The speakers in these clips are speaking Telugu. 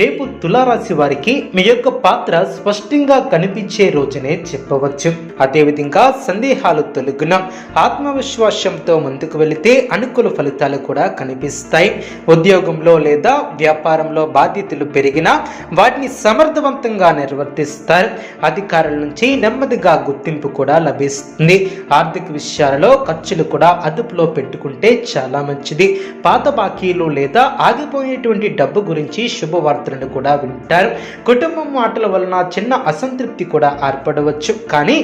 రేపు తులారాశి వారికి మీ యొక్క పాత్ర స్పష్టంగా కనిపించే రోజునే చెప్పవచ్చు. అదేవిధంగా సందేహాలు తొలగిన ఆత్మవిశ్వాసంతో ముందుకు వెళితే అనుకూల ఫలితాలు కూడా కనిపిస్తాయి. ఉద్యోగంలో లేదా వ్యాపారంలో బాధ్యతలు పెరిగినా వాటిని సమర్థవంతంగా నిర్వర్తిస్తారు. అధికారుల నుంచి నెమ్మదిగా గుర్తింపు కూడా లభిస్తుంది. ఆర్థిక విషయాలలో ఖర్చులు కూడా అదుపులో పెట్టుకుంటే చాలా మంచిది. పాత బాకీలు లేదా ఆగిపోయేటువంటి డబ్బు గురించి శుభవార్త శుభవార్తలను కూడా వింటారు. కుటుంబం మాటల వలన చిన్న అసంతృప్తి కూడా ఏర్పడవచ్చు. కానీ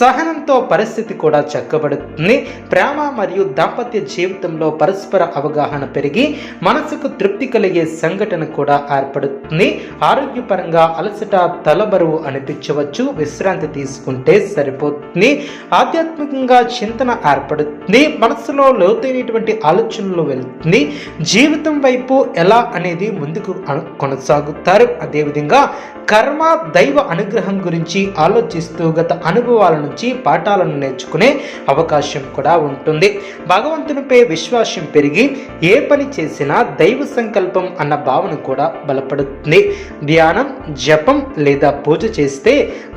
సహనంతో పరిస్థితి కూడా చక్కబడుతుంది. ప్రేమ మరియు దాంపత్య జీవితంలో పరస్పర అవగాహన పెరిగి మనసుకు తృప్తి కలిగే సంఘటన కూడా ఏర్పడుతుంది. ఆరోగ్యపరంగా అలసట తలబరువు అనిపించవచ్చు. విశ్రాంతి తీసుకుంటే సరిపోతుంది. ఆధ్యాత్మికంగా చింతన ఏర్పడుతుంది. మనసులో లోతైనటువంటి ఆలోచనలు వెళ్తుంది. జీవితం వైపు ఎలా అనేది ముందుకు కొనసాగుతుంది కొనసాగుతారు. అదేవిధంగా కర్మ దైవ అనుగ్రహం గురించి ఆలోచిస్తూ గత అనుభవాల నుంచి పాఠాలను నేర్చుకునే అవకాశం కూడా ఉంటుంది. భగవంతునిపై విశ్వాసం పెరిగి ఏ పని చేసినా దైవ సంకల్పం అన్న భావన కూడా బలపడుతుంది. ధ్యానం జపం లేదా పూజ చేస్తే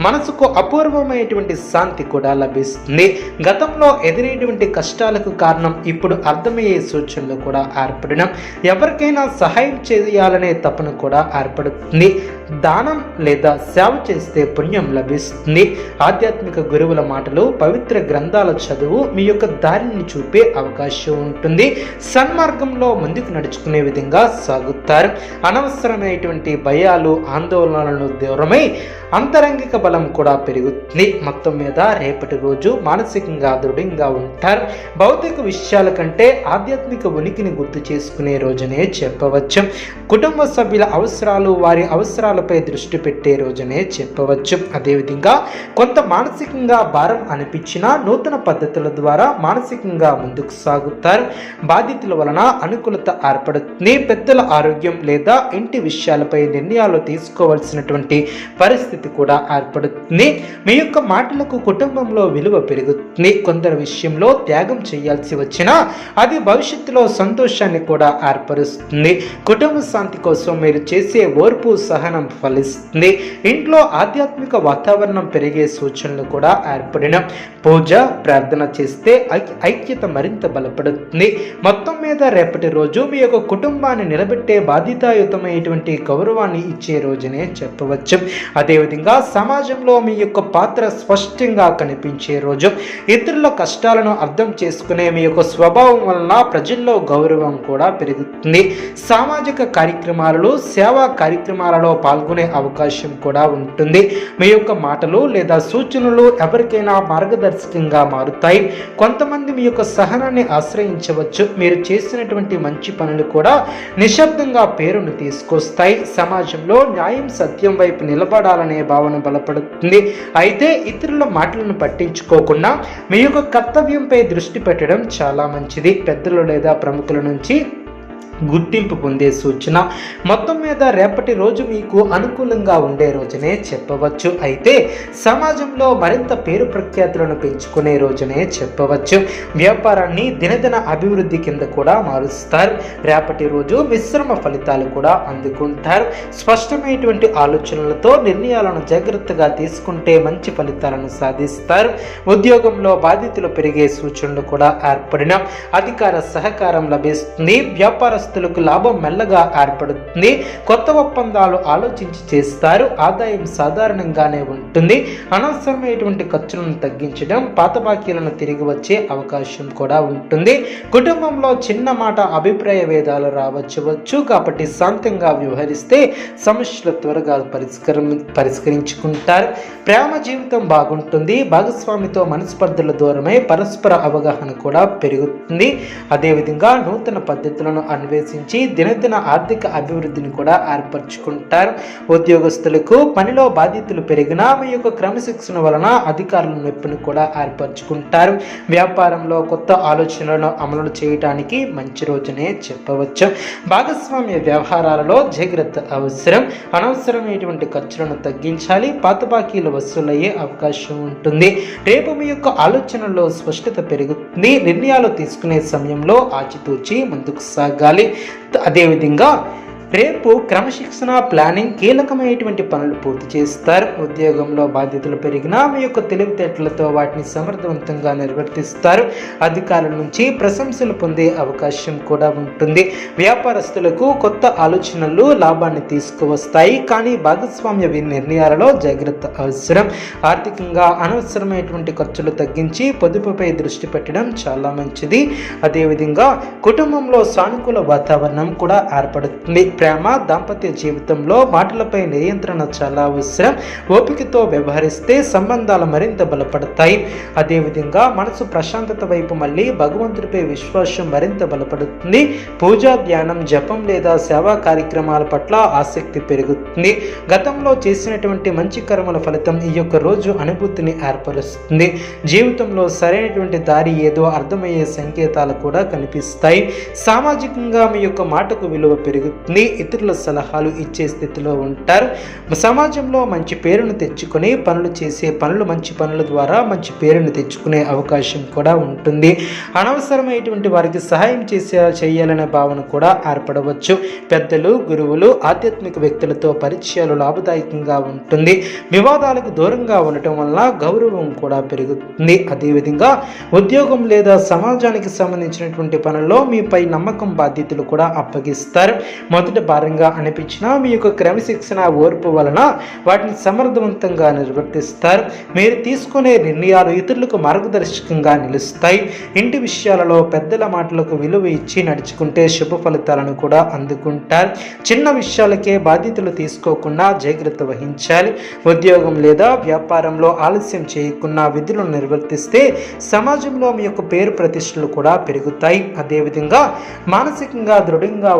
మనసుకు అపూర్వమైనటువంటి శాంతి కూడా లభిస్తుంది. గతంలో ఎదురైనటువంటి కష్టాలకు కారణం ఇప్పుడు అర్థమయ్యే సూచనలు కూడా ఏర్పడడం ఎవరికైనా సహాయం చేయాలనే తపన కూడా ఏర్పడుతుంది. దానం లేదా సేవ చేస్తే పుణ్యం లభిస్తుంది. ఆధ్యాత్మిక గురువుల మాటలు పవిత్ర గ్రంథాల చదువు మీ యొక్క దారిని చూపే అవకాశం ఉంటుంది. సన్మార్గంలో ముందుకు నడుచుకునే విధంగా సాగుతారు. అనవసరమైనటువంటి భయాలు ఆందోళనలను దూరమై అంతరంగిక బలం కూడా పెరుగుతుంది. మొత్తం మీద రేపటి రోజు మానసికంగా దృఢంగా ఉంటారు. భౌతిక విషయాల కంటే ఆధ్యాత్మిక ఉనికిని గుర్తు చేసుకునే రోజునే చెప్పవచ్చు. కుటుంబ సభ్యుల అవసరాలు వారి అవసరాలు అవసరాలపై దృష్టి పెట్టే రోజునే చెప్పవచ్చు. అదేవిధంగా కొంత మానసికంగా భారం అనిపించినా నూతన పద్ధతుల ద్వారా మానసికంగా ముందుకు సాగుతారు. బాధ్యతల వలన అనుకూలత ఏర్పడుతుంది. పెద్దల ఆరోగ్యం లేదా ఇంటి విషయాలపై నిర్ణయాలు తీసుకోవాల్సినటువంటి పరిస్థితి కూడా ఏర్పడుతుంది. మీ యొక్క మాటలకు కుటుంబంలో విలువ పెరుగుతుంది. కొందరి విషయంలో త్యాగం చేయాల్సి వచ్చినా అది భవిష్యత్తులో సంతోషాన్ని కూడా ఏర్పరుస్తుంది. కుటుంబ శాంతి కోసం మీరు చేసే ఓర్పు సహనం ఫలిస్తుంది. ఇంట్లో ఆధ్యాత్మిక వాతావరణం పెరిగే సూచనలు కూడా ఏర్పడిన. పూజ ప్రార్థన చేస్తే ఐక్యత మరింత బలపడుతుంది. మొత్తం మీద రేపటి రోజు మీ యొక్క కుటుంబాన్ని నిలబెట్టే బాధ్యతాయుతమైనటువంటి గౌరవాన్ని ఇచ్చే రోజునే చెప్పవచ్చు. అదేవిధంగా సమాజంలో మీ యొక్క పాత్ర స్పష్టంగా కనిపించే రోజు ఇతరుల కష్టాలను అర్థం చేసుకునే మీ యొక్క స్వభావం వలన ప్రజల్లో గౌరవం కూడా పెరుగుతుంది. సామాజిక కార్యక్రమాలలో సేవా కార్యక్రమాలలో పాల్గొనే అవకాశం కూడా ఉంటుంది. మీ యొక్క మాటలు లేదా సూచనలు ఎవరికైనా మార్గదర్శకంగా మారుతాయి. కొంతమంది మీ యొక్క సహనాన్ని ఆశ్రయించవచ్చు. మీరు చేసినటువంటి మంచి పనులు కూడా నిశ్శబ్దంగా పేరును తీసుకొస్తాయి. సమాజంలో న్యాయం సత్యం వైపు నిలబడాలనే భావన బలపడుతుంది. అయితే ఇతరుల మాటలను పట్టించుకోకుండా మీ యొక్క కర్తవ్యంపై దృష్టి పెట్టడం చాలా మంచిది. పెద్దలు లేదా ప్రముఖుల నుంచి గుర్తింపు పొందే సూచన మొత్తం మీద రేపటి రోజు మీకు అనుకూలంగా ఉండే రోజునే చెప్పవచ్చు. అయితే సమాజంలో మరింత పేరు ప్రఖ్యాతులను పెంచుకునే రోజునే చెప్పవచ్చు. వ్యాపారాన్ని దినదిన అభివృద్ధి కింద కూడా మారుస్తారు. రేపటి రోజు మిశ్రమ ఫలితాలు కూడా అందుకుంటారు. స్పష్టమైనటువంటి ఆలోచనలతో నిర్ణయాలను జాగ్రత్తగా తీసుకుంటే మంచి ఫలితాలను సాధిస్తారు. ఉద్యోగంలో బాధ్యతలు పెరిగే సూచనలు కూడా ఏర్పడిన అధికార సహకారం లభిస్తుంది. వ్యాపారస్తులకు లాభం మెల్లగా ఏర్పడుతుంది. కొత్త ఒప్పందాలు ఆలోచించి చేస్తారు. ఆదాయం సాధారణంగానే ఉంటుంది. అనవసరమైనటువంటి ఖర్చులను తగ్గించడం పాత బాకీలను తిరిగి వచ్చే అవకాశం కూడా ఉంటుంది. కుటుంబంలో చిన్న మాట అభిప్రాయ భేదాలు రావచ్చవచ్చు. కాబట్టి శాంతంగా వ్యవహరిస్తే సమస్యలు త్వరగా పరిష్కరం పరిష్కరించుకుంటారు. ప్రేమ జీవితం బాగుంటుంది. భాగస్వామితో మనస్పర్ధల దూరమై పరస్పర అవగాహన కూడా పెరుగుతుంది. అదేవిధంగా నూతన పద్ధతులను అన్వేషించి దినదిన ఆర్థిక అభివృద్ధిని కూడా ఏర్పరచుకుంటారు. ఉద్యోగస్తులకు పనిలో బాధ్యతలు పెరిగినా మీ యొక్క క్రమశిక్షణ వలన అధికారుల నొప్పిని కూడా ఏర్పరచుకుంటారు. వ్యాపారంలో కొత్త ఆలోచనలను అమలు చేయడానికి మంచి రోజునే చెప్పవచ్చు. భాగస్వామ్య వ్యవహారాలలో జాగ్రత్త అవసరం. అనవసరమైనటువంటి ఖర్చులను తగ్గించాలి. పాత బాకీలు వసూలయ్యే అవకాశం ఉంటుంది. రేపు మీ యొక్క ఆలోచనలో స్పష్టత పెరుగుతుంది. నిర్ణయాలు తీసుకునే సమయంలో ఆచితూచి ముందుకు సాగాలి. అదేవిధంగా రేపు క్రమశిక్షణ ప్లానింగ్ కీలకమైనటువంటి పనులు పూర్తి చేస్తారు. ఉద్యోగంలో బాధ్యతలు పెరిగినా మీ యొక్క తెలివితేటలతో వాటిని సమర్థవంతంగా నిర్వర్తిస్తారు. అధికారుల నుంచి ప్రశంసలు పొందే అవకాశం కూడా ఉంటుంది. వ్యాపారస్తులకు కొత్త ఆలోచనలు లాభాన్ని తీసుకువస్తాయి. కానీ భాగస్వామ్య నిర్ణయాలలో జాగ్రత్త అవసరం. ఆర్థికంగా అనవసరమైనటువంటి ఖర్చులు తగ్గించి పొదుపుపై దృష్టి పెట్టడం చాలా మంచిది. అదేవిధంగా కుటుంబంలో సానుకూల వాతావరణం కూడా ఏర్పడుతుంది. ప్రేమ దాంపత్య జీవితంలో మాటలపై నియంత్రణ చాలా అవసరం. ఓపికతో వ్యవహరిస్తే సంబంధాలు మరింత బలపడతాయి. అదేవిధంగా మనసు ప్రశాంతత వైపు మళ్ళీ భగవంతుడిపై విశ్వాసం మరింత బలపడుతుంది. పూజా ధ్యానం జపం లేదా సేవా కార్యక్రమాల పట్ల ఆసక్తి పెరుగుతుంది. గతంలో చేసినటువంటి మంచి కర్మల ఫలితం ఈ యొక్క రోజు అనుభూతిని ఏర్పరుస్తుంది. జీవితంలో సరైనటువంటి దారి ఏదో అర్థమయ్యే సంకేతాలు కూడా కనిపిస్తాయి. సామాజికంగా మీ యొక్క మాటకు విలువ పెరుగుతుంది. ఇతరుల సలహాలు ఇచ్చే స్థితిలో ఉంటారు. సమాజంలో మంచి పేరును తెచ్చుకొని పనులు చేసే పనులు మంచి పనుల ద్వారా మంచి పేరును తెచ్చుకునే అవకాశం కూడా ఉంటుంది. అనవసరమైనటువంటి వారికి సహాయం చేసే చేయాలనే భావన కూడా ఏర్పడవచ్చు. పెద్దలు గురువులు ఆధ్యాత్మిక వ్యక్తులతో పరిచయాలు లాభదాయకంగా ఉంటుంది. వివాదాలకు దూరంగా ఉండటం వల్ల గౌరవం కూడా పెరుగుతుంది. అదేవిధంగా ఉద్యోగం లేదా సమాజానికి సంబంధించినటువంటి పనుల్లో మీపై నమ్మకం బాధ్యతలు కూడా అప్పగిస్తారు. మొదట భారంగా అనిపించినా మీ యొక్క క్రమశిక్షణ ఓర్పు వలన వాటిని సమర్థవంతంగా నిర్వర్తిస్తారు. మీరు తీసుకునే నిర్ణయాలు ఇతరులకు మార్గదర్శకంగా నిలుస్తాయి. ఇంటి విషయాలలో పెద్దల మాటలకు విలువ ఇచ్చి నడుచుకుంటే శుభ ఫలితాలను కూడా అందుకుంటారు. చిన్న విషయాలకే బాధ్యతలు తీసుకోకుండా జాగ్రత్త వహించాలి. ఉద్యోగం లేదా వ్యాపారంలో ఆలస్యం చేయకుండా విధులను నిర్వర్తిస్తే సమాజంలో మీ యొక్క పేరు ప్రతిష్టలు కూడా పెరుగుతాయి. అదేవిధంగా మానసికంగా దృఢంగా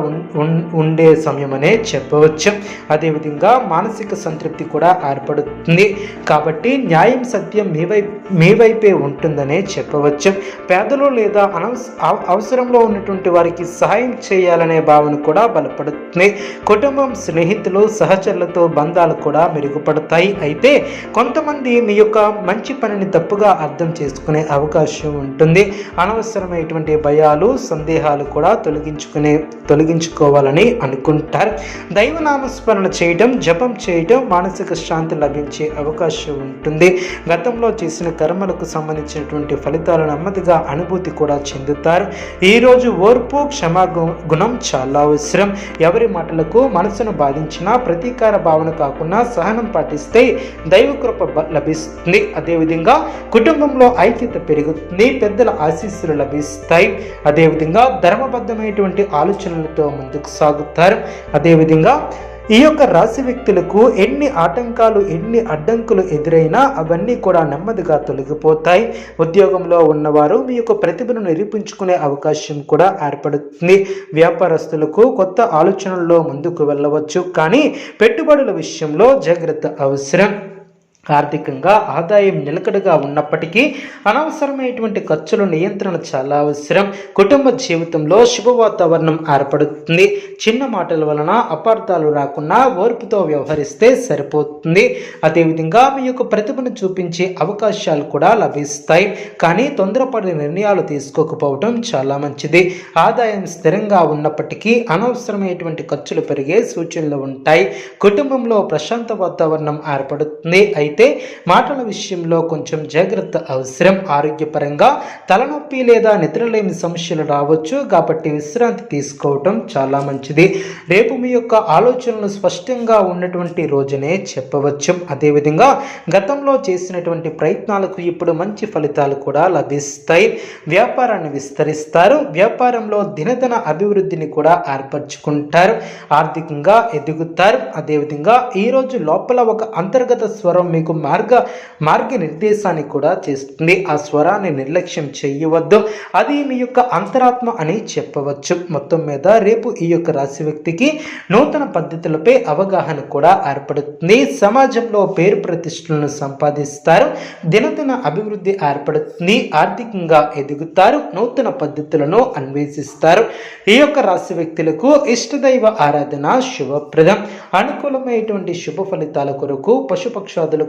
ఉండే ఉన్- ఉండే సమయమనే చెప్పవచ్చు. అదేవిధంగా మానసిక సంతృప్తి కూడా ఏర్పడుతుంది. కాబట్టి న్యాయం సత్యం మీ వైపు మీ వైపే ఉంటుందనే చెప్పవచ్చు. పేదలు లేదా అనవస అవ- అవసరంలో ఉన్నటువంటి వారికి సహాయం చేయాలనే భావన కూడా బలపడుతుంది. కుటుంబం స్నేహితులు సహచరులతో బంధాలు కూడా మెరుగుపడతాయి. అయితే కొంతమంది మీ యొక్క మంచి పనిని తప్పుగా అర్థం చేసుకునే అవకాశం ఉంటుంది. అనవసరమైనటువంటి భయాలు సందేహాలు కూడా తొలగించుకునే తొలగించుకోవాలని అనుకుంటారు దైవనామస్మరణ చేయడం జపం చేయడం మానసిక శాంతి లభించే అవకాశం ఉంటుంది. గతంలో చేసిన కర్మలకు సంబంధించినటువంటి ఫలితాలు నెమ్మదిగా అనుభూతి కూడా చెందుతారు. ఈరోజు ఓర్పు క్షమా గుణం చాలా అవసరం. ఎవరి మాటలకు మనసును బాధించినా ప్రతీకార భావన కాకుండా సహనం పాటిస్తే దైవ కృప లభిస్తుంది. అదేవిధంగా కుటుంబంలో ఐక్యత పెరుగుతుంది పెద్దల ఆశీస్సులు లభిస్తాయి. అదేవిధంగా ధర్మబద్ధమైనటువంటి ఆలోచనలతో ముందుకు సాగుతారు. అదేవిధంగా ఈ యొక్క రాశి వ్యక్తులకు ఎన్ని ఆటంకాలు ఎన్ని అడ్డంకులు ఎదురైనా అవన్నీ కూడా నెమ్మదిగా తొలగిపోతాయి. ఉద్యోగంలో ఉన్నవారు మీ యొక్క ప్రతిభను నిరూపించుకునే అవకాశం కూడా ఏర్పడుతుంది. వ్యాపారస్తులకు కొత్త ఆలోచనల్లో ముందుకు వెళ్ళవచ్చు. కానీ పెట్టుబడుల విషయంలో జాగ్రత్త అవసరం. ఆర్థికంగా ఆదాయం నిలకడగా ఉన్నప్పటికీ అనవసరమైనటువంటి ఖర్చుల నియంత్రణ చాలా అవసరం. కుటుంబ జీవితంలో శుభ వాతావరణం ఏర్పడుతుంది. చిన్న మాటల వలన అపార్థాలు రాకుండా ఓర్పుతో వ్యవహరిస్తే సరిపోతుంది. అదేవిధంగా మీ యొక్క ప్రతిభను చూపించే అవకాశాలు కూడా లభిస్తాయి. కానీ తొందరపడే నిర్ణయాలు తీసుకోకపోవడం చాలా మంచిది. ఆదాయం స్థిరంగా ఉన్నప్పటికీ అనవసరమైనటువంటి ఖర్చులు పెరిగే సూచనలు ఉంటాయి. కుటుంబంలో ప్రశాంత వాతావరణం ఏర్పడుతుంది. అయితే మాటల విషయంలో కొంచెం జాగ్రత్త అవసరం. ఆరోగ్యపరంగా తలనొప్పి లేదా నిద్రలేని సమస్యలు రావచ్చు. కాబట్టి విశ్రాంతి తీసుకోవటం చాలా మంచిది. రేపు మీ యొక్క ఆలోచనలు స్పష్టంగా ఉన్నటువంటి రోజునే చెప్పవచ్చు. అదేవిధంగా గతంలో చేసినటువంటి ప్రయత్నాలకు ఇప్పుడు మంచి ఫలితాలు కూడా లభిస్తాయి. వ్యాపారాన్ని విస్తరిస్తారు. వ్యాపారంలో దినదిన అభివృద్ధిని కూడా ఏర్పరచుకుంటారు. ఆర్థికంగా ఎదుగుతారు. అదేవిధంగా ఈరోజు లోపల ఒక అంతర్గత స్వరం మీకు మార్గ మార్గ నిర్దేశాన్ని కూడా చేస్తుంది. ఆ స్వరాన్ని నిర్లక్ష్యం చేయవద్దు. అది మీ యొక్క అంతరాత్మ అని చెప్పవచ్చు. మొత్తం మీద రేపు ఈ యొక్క రాశి వ్యక్తికి నూతన పద్ధతులపై అవగాహన కూడా ఏర్పడుతుంది. సమాజంలో పేరు ప్రతిష్టలను సంపాదిస్తారు. దినదిన అభివృద్ధి ఏర్పడుతుంది. ఆర్థికంగా ఎదుగుతారు. నూతన పద్ధతులను అన్వేషిస్తారు. ఈ యొక్క రాశి వ్యక్తులకు ఇష్టదైవ ఆరాధన శుభప్రదం. అనుకూలమైనటువంటి శుభ ఫలితాల కొరకు పశుపక్షాదులకు